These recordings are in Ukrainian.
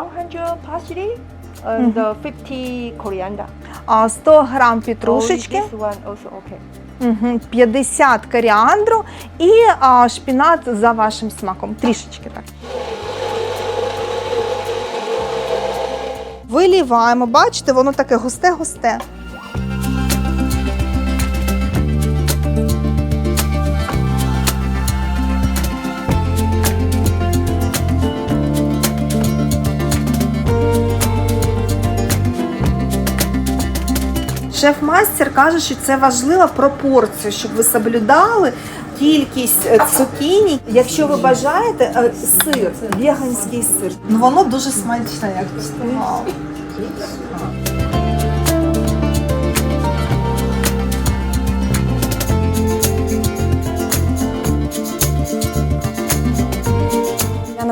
100 parsley and uh, 50 coriander. А 100 грам петрушечки, Oh, this one also okay. мгм, 50 коріандру і а, шпінат за вашим смаком. Трішечки так. Виліваємо, бачите, воно таке густе-густе. Шеф-майстер каже, що це важлива пропорція, щоб ви соблюдали кількість е, цукіні. Якщо ви бажаєте, е, сир, веганський сир. Ну воно дуже смачне, як ви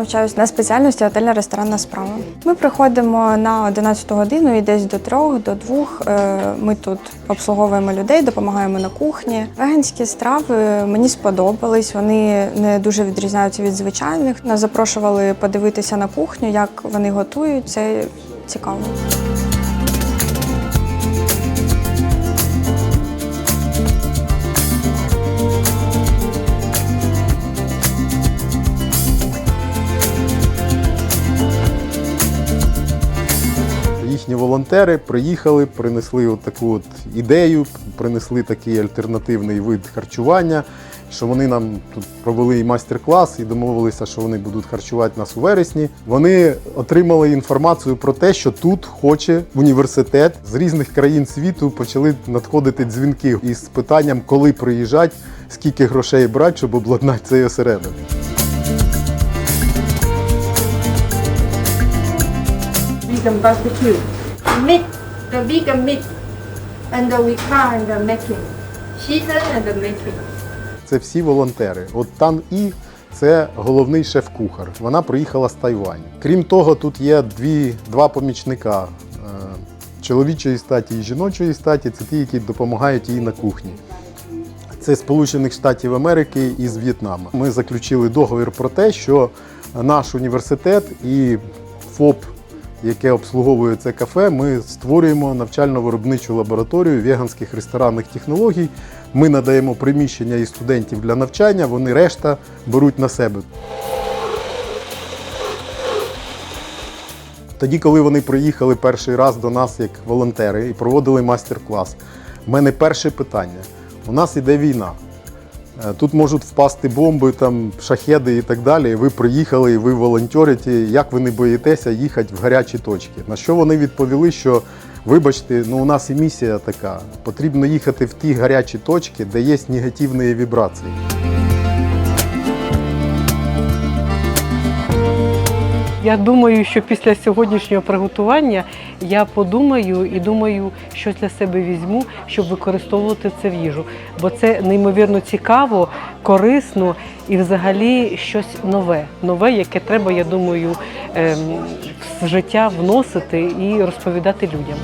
Навчаюся на спеціальності готельна ресторанна справа. Ми приходимо на 11 годину і десь до трьох, до двох. е, Ми тут обслуговуємо людей, допомагаємо на кухні. Веганські страви мені сподобались. Вони не дуже відрізняються від звичайних. Нас запрошували подивитися на кухню, як вони готують. Це цікаво. Їхні волонтери приїхали, принесли от таку от ідею, принесли такий альтернативний вид харчування. Що вони нам тут провели і майстер-клас і домовилися, що вони будуть харчувати нас у вересні. Вони отримали інформацію про те, що тут хоче університет з різних країн світу. Почали надходити дзвінки із питанням, коли приїжджати, скільки грошей брати, щоб обладнати цей осередок. Vegan barbecue. Meat, the vegan meat, and the we and the making. Season and the making. Це всі волонтери. От Тан І це головний шеф-кухар. Вона приїхала з Тайваню. Крім того, тут є дві, два помічника е, чоловічої статі і жіночої статі. Це ті, які допомагають їй на кухні. Це Сполучених Штатів Америки і з В'єтнаму. Ми заключили договір про те, що наш університет і ФОП, яке обслуговує це кафе, ми створюємо навчально-виробничу лабораторію веганських ресторанних технологій. Ми надаємо приміщення і студентів для навчання, вони решта беруть на себе. Тоді, коли вони приїхали перший раз до нас як волонтери і проводили майстер-клас, в мене перше питання: у нас іде війна. Е, Тут можуть впасти бомби, там, шахеди і так далі. Ви приїхали, ви волонтерите. Як ви не боїтеся їхати в гарячі точки? На що вони відповіли, що вибачте, ну у нас і місія така. Потрібно їхати в ті гарячі точки, де є негативні вібрації. Я думаю, що після сьогоднішнього приготування я подумаю і думаю, що для себе візьму, щоб використовувати це в їжу. Бо це неймовірно цікаво, корисно і взагалі щось нове, нове, яке треба, я думаю, ем, в життя вносити і розповідати людям.